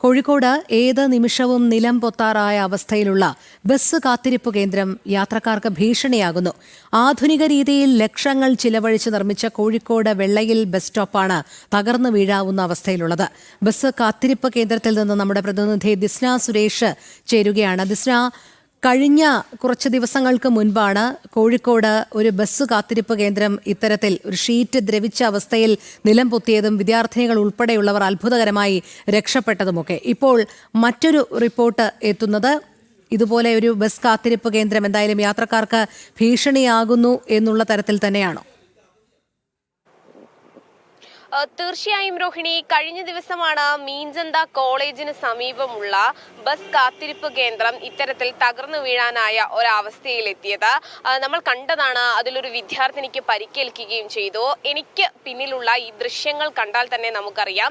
കോഴിക്കോട് ഏത് നിമിഷവും നിലം പൊത്താറായ അവസ്ഥയിലുള്ള ബസ് കാത്തിരിപ്പ് കേന്ദ്രം യാത്രക്കാർക്ക് ഭീഷണിയാകുന്നു. ആധുനിക രീതിയിൽ ലക്ഷങ്ങൾ ചിലവഴിച്ച് നിർമ്മിച്ച കോഴിക്കോട് വെള്ളയിൽ ബസ് സ്റ്റോപ്പാണ് തകർന്നു വീഴാവുന്ന അവസ്ഥയിലുള്ളത്. ബസ് കാത്തിരിപ്പ് കേന്ദ്രത്തിൽ നിന്ന് നമ്മുടെ പ്രതിനിധി ദിസ്ന സുരേഷ് ചേരുകയാണ്. ദിസ്ന കഴിഞ്ഞ കുറച്ച് ദിവസങ്ങൾക്ക് മുൻപാണ് കോഴിക്കോട് ഒരു ബസ് കാത്തിരിപ്പ് കേന്ദ്രം ഇത്തരത്തിൽ ഒരു ഷീറ്റ് ദ്രവിച്ച അവസ്ഥയിൽ നിലം പൊത്തിയതും വിദ്യാർത്ഥിനികൾ ഉൾപ്പെടെയുള്ളവർ അത്ഭുതകരമായി രക്ഷപ്പെട്ടതുമൊക്കെ. ഇപ്പോൾ മറ്റൊരു റിപ്പോർട്ട് എത്തുന്നത് ഇതുപോലെ ഒരു ബസ് കാത്തിരിപ്പ് കേന്ദ്രം എന്തായാലും യാത്രക്കാർക്ക് ഭീഷണിയാകുന്നു എന്നുള്ള തരത്തിൽ തന്നെയാണോ. തീർച്ചയായും രോഹിണി കഴിഞ്ഞ ദിവസമാണ് മീൻചന്ത കോളേജിന് സമീപമുള്ള ബസ് കാത്തിരിപ്പ് കേന്ദ്രം ഇത്തരത്തിൽ തകർന്നു വീഴാനായ ഒരവസ്ഥയിലെത്തിയത്. നമ്മൾ കണ്ടതാണ് അതിലൊരു വിദ്യാർത്ഥിനിക്ക് പരിക്കേൽക്കുകയും ചെയ്തു. എനിക്ക് പിന്നിലുള്ള ഈ ദൃശ്യങ്ങൾ കണ്ടാൽ തന്നെ നമുക്കറിയാം.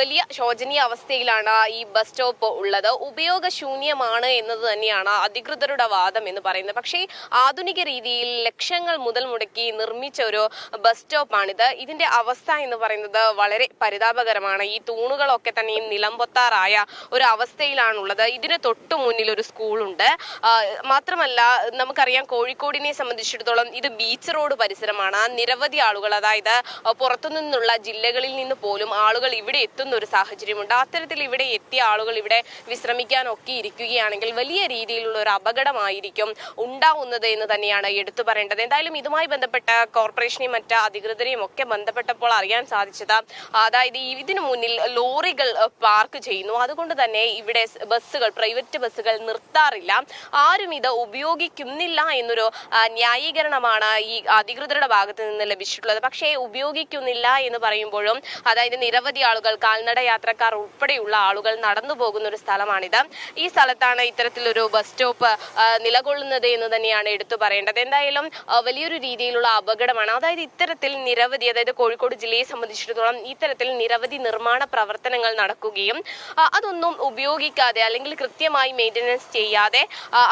വലിയ ശോചനീയ അവസ്ഥയിലാണ് ഈ ബസ് സ്റ്റോപ്പ് ഉള്ളത്. ഉപയോഗശൂന്യമാണ് എന്നത് തന്നെയാണ് അധികൃതരുടെ വാദം എന്ന് പറയുന്നത്. പക്ഷേ ആധുനിക രീതിയിൽ ലക്ഷങ്ങൾ മുതൽ മുടക്കി നിർമ്മിച്ച ഒരു ബസ് സ്റ്റോപ്പാണിത്. ഇതിന്റെ അവസ്ഥ എന്ന് പറയുന്നത് വളരെ പരിതാപകരമാണ്. ഈ തൂണുകളൊക്കെ തന്നെയും നിലംപൊത്താറായ ഒരു അവസ്ഥയിലാണുള്ളത്. ഇതിന് തൊട്ടു മുന്നിൽ ഒരു സ്കൂളുണ്ട്. മാത്രമല്ല നമുക്കറിയാം കോഴിക്കോടിനെ സംബന്ധിച്ചിടത്തോളം ഇത് ബീച്ച് റോഡ് പരിസരമാണ്. നിരവധി ആളുകൾ അതായത് പുറത്തു നിന്നുള്ള ജില്ലകളിൽ നിന്ന് പോലും ആളുകൾ ഇവിടെ എത്തുന്ന ഒരു സാഹചര്യമുണ്ട്. അത്തരത്തിൽ ഇവിടെ എത്തിയ ആളുകൾ ഇവിടെ വിശ്രമിക്കാനൊക്കെ ഇരിക്കുകയാണെങ്കിൽ വലിയ രീതിയിലുള്ള ഒരു അപകടമായിരിക്കും ഉണ്ടാവുന്നത് എന്ന് തന്നെയാണ് എടുത്തു പറയേണ്ടത്. എന്തായാലും ഇതുമായി ബന്ധപ്പെട്ട കോർപ്പറേഷനെയും മറ്റ് അധികൃതരെയും ഒക്കെ ബന്ധപ്പെട്ടപ്പോൾ അറിയാൻ സാധിച്ചത് അതായത് ഇതിനു മുന്നിൽ ലോറികൾ പാർക്ക് ചെയ്യുന്നു. അതുകൊണ്ട് തന്നെ ഇവിടെ ബസ്സുകൾ പ്രൈവറ്റ് ബസ്സുകൾ നിർത്താറില്ല. ആരും ഇത് ഉപയോഗിക്കുന്നില്ല എന്നൊരു ന്യായീകരണമാണ് ഈ അധികൃതരുടെ ഭാഗത്ത് നിന്ന് ലഭിച്ചിട്ടുള്ളത്. പക്ഷേ ഉപയോഗിക്കുന്നില്ല എന്ന് പറയുമ്പോഴും അതായത് നിരവധി ആളുകൾ കാൽനട യാത്രക്കാർ ഉൾപ്പെടെയുള്ള ആളുകൾ നടന്നു പോകുന്ന ഒരു സ്ഥലമാണിത്. ഈ സ്ഥലത്താണ് ഇത്തരത്തിലൊരു ബസ് സ്റ്റോപ്പ് നിലകൊള്ളുന്നത് എന്ന് തന്നെയാണ് എടുത്തു പറയേണ്ടത്. എന്തായാലും വലിയൊരു രീതിയിലുള്ള അപകടമാണ്. അതായത് ഇത്തരത്തിൽ നിരവധി അതായത് കോഴിക്കോട് ജില്ലയെ സംബന്ധിച്ചിടത്തോളം ഇത്തരത്തിൽ നിരവധി നിർമ്മാണ പ്രവർത്തനങ്ങൾ നടക്കുകയും അതൊന്നും ഉപയോഗിക്കാതെ അല്ലെങ്കിൽ കൃത്യമായി മെയിന്റനൻസ് ചെയ്യാതെ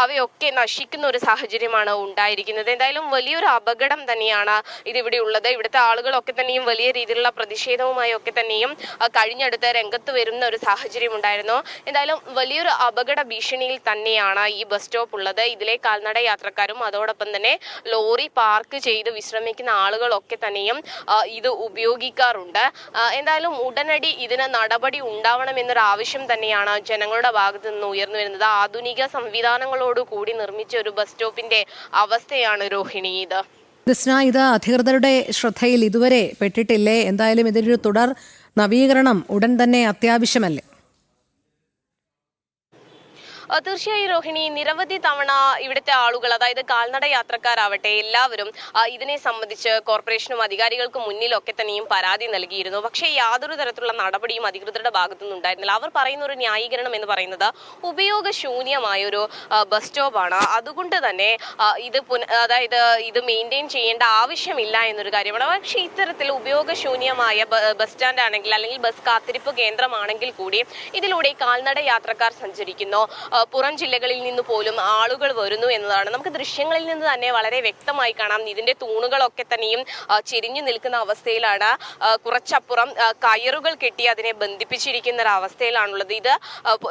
അവയൊക്കെ നശിക്കുന്ന ഒരു സാഹചര്യമാണ് ഉണ്ടായിരിക്കുന്നത്. എന്തായാലും വലിയൊരു അപകടം തന്നെയാണ് ഇതിവിടെ ഉള്ളത്. ഇവിടുത്തെ ആളുകളൊക്കെ തന്നെയും വലിയ രീതിയിലുള്ള പ്രതിഷേധവുമായി ഒക്കെ തന്നെയും കഴിഞ്ഞടുത്ത് രംഗത്ത് വരുന്ന ഒരു സാഹചര്യം ഉണ്ടായിരുന്നു. എന്തായാലും വലിയൊരു അപകട ഭീഷണിയിൽ തന്നെയാണ് ഈ ബസ് സ്റ്റോപ്പ് ഉള്ളത്. ഇതിലെ കാൽനട യാത്രക്കാരും അതോടൊപ്പം തന്നെ ലോറി പാർക്ക് ചെയ്ത് വിശ്രമിക്കുന്ന ആളുകളൊക്കെ തന്നെയും ഇത് ഉപയോഗിക്കാറുണ്ട്. ആ, എന്തായാലും ഉടനടി ഇതിന് നടപടി ഉണ്ടാവണമെന്നൊരു ആവശ്യം തന്നെയാണ് ജനങ്ങളുടെ ഭാഗത്തു നിന്ന് ഉയർന്നു വരുന്നത്. ആധുനിക സംവിധാനങ്ങളോട് കൂടി നിർമ്മിച്ച ഒരു ബസ് സ്റ്റോപ്പിന്റെ അവസ്ഥയാണ് രോഹിണി ഇത്. ദിസ്ന ഇത് അധികൃതരുടെ ശ്രദ്ധയിൽ ഇതുവരെ പെട്ടിട്ടില്ലേ? എന്തായാലും ഇതിനൊരു തുടർ നവീകരണം ഉടൻ തന്നെ അത്യാവശ്യമല്ലേ? തീർച്ചയായും രോഹിണി നിരവധി തവണ ഇവിടുത്തെ ആളുകൾ അതായത് കാൽനട യാത്രക്കാരാവട്ടെ എല്ലാവരും ഇതിനെ സംബന്ധിച്ച് കോർപ്പറേഷനും അധികാരികൾക്കും മുന്നിലൊക്കെ തന്നെയും പരാതി നൽകിയിരുന്നു. പക്ഷേ യാതൊരു തരത്തിലുള്ള നടപടിയും അധികൃതരുടെ ഭാഗത്തുനിന്ന് ഉണ്ടായിരുന്നില്ല അവർ പറയുന്ന ഒരു ന്യായീകരണം എന്ന് പറയുന്നത് ഉപയോഗശൂന്യമായ ഒരു ബസ് സ്റ്റോപ്പാണ്. അതുകൊണ്ട് തന്നെ ഇത് അതായത് ഇത് മെയിന്റെയിൻ ചെയ്യേണ്ട ആവശ്യമില്ല എന്നൊരു കാര്യമാണ്. പക്ഷേ ഇത്തരത്തിൽ ഉപയോഗശൂന്യമായ ബസ് സ്റ്റാൻഡ് ആണെങ്കിൽ അല്ലെങ്കിൽ ബസ് കാത്തിരിപ്പ് കേന്ദ്രമാണെങ്കിൽ കൂടി ഇതിലൂടെ കാൽനട യാത്രക്കാർ സഞ്ചരിക്കുന്നു. പുറം ജില്ലകളിൽ നിന്ന് പോലും ആളുകൾ വരുന്നു എന്നതാണ്. നമുക്ക് ദൃശ്യങ്ങളിൽ നിന്ന് തന്നെ വളരെ വ്യക്തമായി കാണാം. ഇതിന്റെ തൂണുകളൊക്കെ തന്നെയും ചിരിഞ്ഞു നിൽക്കുന്ന അവസ്ഥയിലാണ് കുറച്ചപ്പുറം കയറുകൾ കെട്ടി അതിനെ ബന്ധിപ്പിച്ചിരിക്കുന്ന ഒരു അവസ്ഥയിലാണുള്ളത് ഇത്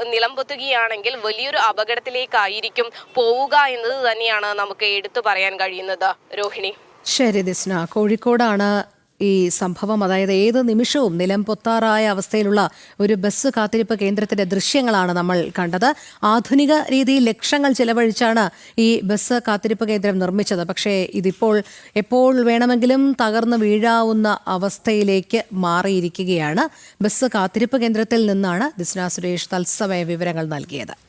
നിലംപൊത്തുകയാണെങ്കിൽ വലിയൊരു അപകടത്തിലേക്കായിരിക്കും പോവുക എന്നത് തന്നെയാണ് നമുക്ക് എടുത്തു പറയാൻ കഴിയുന്നത്. രോഹിണി. ശരി ദിസ്ന. കോഴിക്കോടാണ് ഈ സംഭവം അതായത് ഏത് നിമിഷവും നിലം പൊത്താറായ അവസ്ഥയിലുള്ള ഒരു ബസ് കാത്തിരിപ്പ് കേന്ദ്രത്തിന്റെ ദൃശ്യങ്ങളാണ് നമ്മൾ കണ്ടത്. ആധുനിക രീതിയിൽ ലക്ഷങ്ങൾ ചെലവഴിച്ചാണ് ഈ ബസ് കാത്തിരിപ്പ് കേന്ദ്രം നിർമ്മിച്ചത്. പക്ഷേ ഇതിപ്പോൾ എപ്പോൾ വേണമെങ്കിലും തകർന്നു വീഴാവുന്ന അവസ്ഥയിലേക്ക് മാറിയിരിക്കുകയാണ്. ബസ് കാത്തിരിപ്പ് കേന്ദ്രത്തിൽ നിന്നാണ് ദിസ്ന സുരേഷ് തത്സമയ വിവരങ്ങൾ നൽകിയത്.